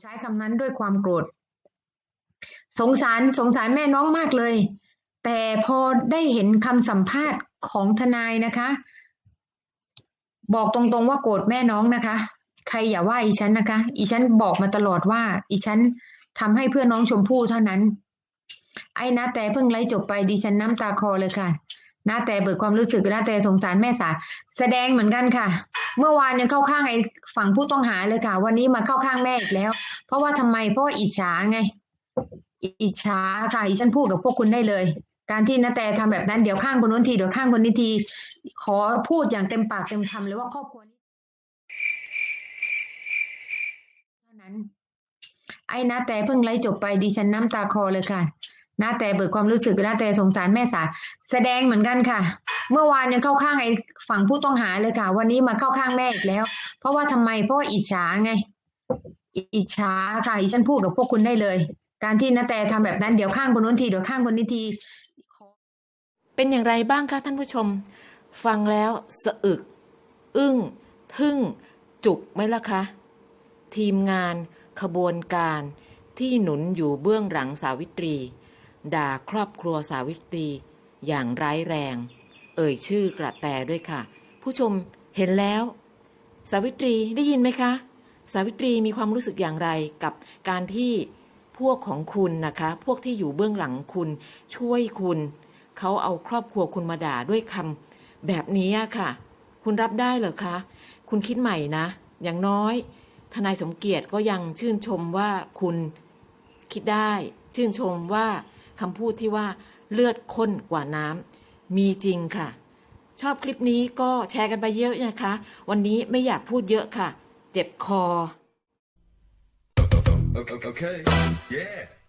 ใช้คำนั้นด้วยความโกรธ สงสารสงสารแม่น้องมากเลย แต่พอได้เห็นคำสัมภาษณ์ของทนายนะคะ บอกตรงๆว่าโกรธแม่น้องนะคะ ใครอย่าว่าอีฉันนะคะ อีฉันบอกมาตลอดว่า อีฉันทำให้เพื่อนน้องชมพู่เท่านั้น ไอ้นะแต่เพิ่งไล่จบไปดิฉันน้ำตาคอเลยค่ะนะแต่เบิกความรู้สึกนะแต่สงสารแม่สาแสดงเหมือนกันค่ะ เมื่อวานยังเข้าข้างไอ้ฝั่งผู้ต้องหาเลยค่ะ วันนี้มาเข้าข้างแม่อีกแล้ว เพราะว่าทำไมเพราะว่าอิจฉาไง อิจฉาค่ะอีฉันพูดกับพวกคุณได้เลย การที่นาแต่ทำแบบนั้นเดี๋ยวข้างคนนู้นทีเดี๋ยวข้างคนนี้ที ขอพูดอย่างเต็มปากเต็มคำเลยว่าครอบครัวนี้เท่านั้น ไอ้นะแต่เพิ่งไล่จบไปดิฉันน้ำตาคลอเลยค่ะนะแต่เบิกความรู้สึกนะแต่สงสารแม่สาแสดงเหมือนกันค่ะ เมื่อวานยังเข้าข้างไอ้ฝั่งผู้ต้องหาเลยค่ะ วันนี้มาเข้าข้างแม่อีกแล้ว เพราะว่าทำไมเพราะว่าอิจฉาไง อิจฉาค่ะอีฉันพูดกับพวกคุณได้เลย การที่นาแต่ทำแบบนั้นเดี๋ยวข้างคนนู้นทีเดี๋ยวข้างคนนี้ที เป็นอย่างไรบ้างคะท่านผู้ชม ฟังแล้วสะอึก อึ้ง ทึ่ง จุกไหมล่ะคะทีมงานขบวนการที่หนุนอยู่เบื้องหลังสาวิตรี ด่าครอบครัวสาวิตรี อย่างร้ายแรง เอ่ยชื่อกระแตด้วยค่ะ ผู้ชมเห็นแล้ว สาวิตรีได้ยินไหมคะ สาวิตรีมีความรู้สึกอย่างไรกับการที่พวกของคุณนะคะ พวกที่อยู่เบื้องหลังคุณช่วยคุณ เขาเอาครอบครัวคุณมาด่าด้วยคำแบบนี้ค่ะ คุณรับได้เหรอคะ คุณคิดใหม่นะ อย่างน้อย ทนายสมเกียรติก็ยังชื่นชมว่าคุณคิดได้ ชื่นชมว่าคำพูดที่ว่าเลือดข้นกว่าน้ำ มีจริงค่ะ ชอบคลิปนี้ก็แชร์กันไปเยอะนะคะ วันนี้ไม่อยากพูดเยอะค่ะ เจ็บคอ Okay. Yeah.